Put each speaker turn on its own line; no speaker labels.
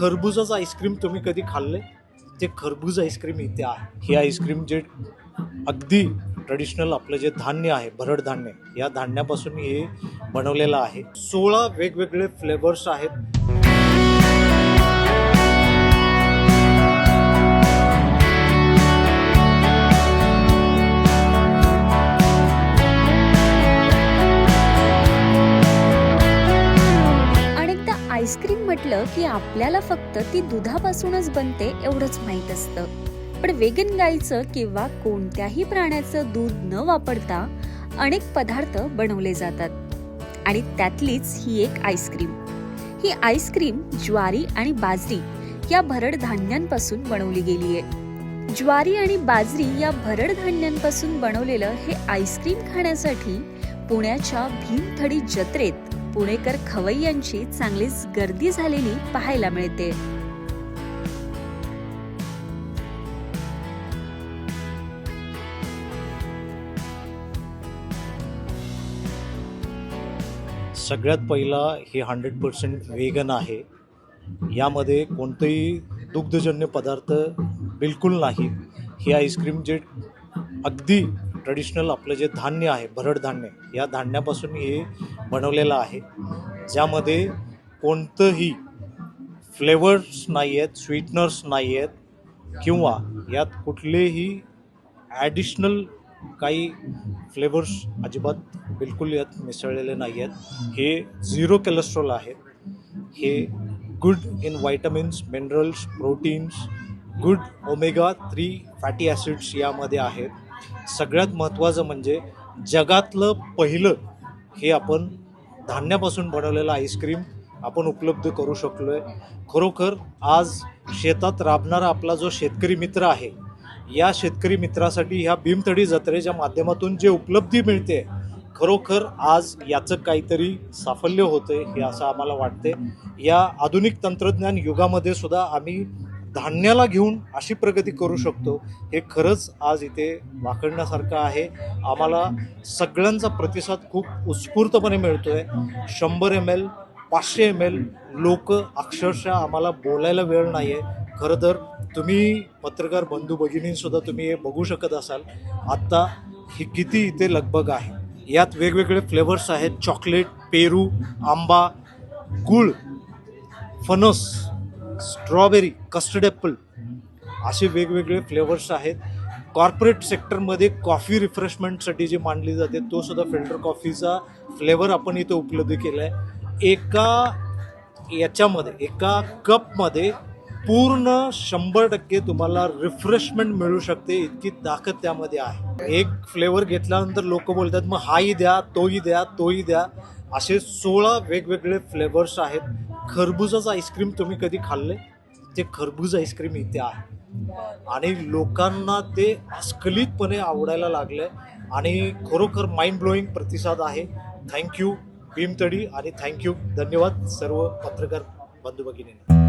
खरबुजाचं ice cream तुम्ही कधी खाल्ले ते खरबूज आईस्क्रीम इथे आहे हे आईस्क्रीम जे अगदी ट्रेडिशनल आपलं जे धान्य आहे भरड धान्य या धान्यापासून हे बनवलेलं आहे. सोळा वेगवेगळे फ्लेवर्स आहेत.
आईस्क्रीम म्हटलं की आपल्याला फक्त ती दुधापासूनच बनते एवढंच माहीत असतं. पण वेगन गाईचं किंवा कोणत्याही प्राण्याचं दूध न वापरता अनेक पदार्थ बनवले जातात. आणि त्यातलीच ही एक आईस्क्रीम. ही आईस्क्रीम ज्वारी आणि बाजरी या भरड धान्यांपासून बनवली गेली आहे. ज्वारी आणि बाजरी या भरड धान्यांपासून बनवलेलं हे आईस्क्रीम खाण्यासाठी पुण्याच्या भीमथडी जत्रेत पुणेकर खवय्यांची चांगलीच गर्दी झालेली पाहायला मिळते.
सगळ्यात पहिला हे हंड्रेड पर्सेंट वेगन आहे. यामध्ये कोणतेही दुग्धजन्य पदार्थ बिलकुल नाही. ही आईस्क्रीम जे अगदी ट्रेडिशनल आपलं जे धान्य आहे भरड धान्य या धान्यापासून हे बनवलेलं आहे. ज्यामध्ये कोणतंही फ्लेवर्स नाही आहेत स्वीटनर्स नाही आहेत किंवा यात कुठलेही ॲडिशनल काही फ्लेवर्स अजिबात बिलकुल यात मिसळलेले नाही आहेत हे झिरो कोलेस्ट्रॉल आहे. हे good in vitamins minerals proteins good omega three fatty acids यामध्ये आहेत. सगळ्यात महत्त्वाचं म्हणजे जगातलं पहिलं हे आपण धान्यापासून बनवलेलं आईस्क्रीम आपण उपलब्ध करू शकलो आहे खरोखर आज शेतात राबणारा आपला जो शेतकरी मित्र आहे या शेतकरी मित्रासाठी ह्या भीमतडी जत्रेच्या माध्यमातून जे उपलब्धी मिळते खरोखर आज याचं काहीतरी साफल्य होतंय हे असं आम्हाला वाटते या आधुनिक तंत्रज्ञान युगामध्ये सुद्धा आम्ही धान्याला घेऊन अशी प्रगती करू शकतो हे खरंच आज इथे वाकडण्यासारखं आहे. आम्हाला सगळ्यांचा प्रतिसाद खूप उत्स्फूर्तपणे मिळतो आहे शंभर एम एल पाचशे एम एल लोक अक्षरशः आम्हाला बोलायला वेळ नाही आहे खरं तर तुम्ही पत्रकार बंधू भगिनींसुद्धा तुम्ही हे बघू शकत असाल. आत्ता ही किती इथे लगबग आहे. यात वेगवेगळे फ्लेवर्स आहेत. चॉकलेट पेरू आंबा गुळ फणस स्ट्रॉबेरी कस्टर्ड ॲपल असे वेगवेगळे फ्लेवर्स आहेत. कॉर्पोरेट सेक्टरमध्ये कॉफी रिफ्रेशमेंटसाठी जी मांडली जाते तो सुद्धा फिल्टर कॉफीचा फ्लेवर आपण इथं उपलब्ध केला आहे एका याच्यामध्ये एका कपमध्ये पूर्ण शंभर टक्के तुम्हाला रिफ्रेशमेंट मिळू शकते इतकी ताकद त्यामध्ये आहे. एक फ्लेवर घेतल्यानंतर लोक बोलतात मग हाही द्या तोही द्या तोही द्या. असे सोळा वेगवेगळे फ्लेवर्स आहेत. खरबुजाचं आईस्क्रीम तुम्ही कधी खाल्ले ते खरबूज आईस्क्रीम इथे आहे. आणि लोकांना ते अस्खलितपणे आवडायला लागलं आणि खरोखर माइंड ब्लोईंग प्रतिसाद आहे. Thank you Bhimtadi. आणि थँक्यू धन्यवाद सर्व पत्रकार बंधू भगिनींना.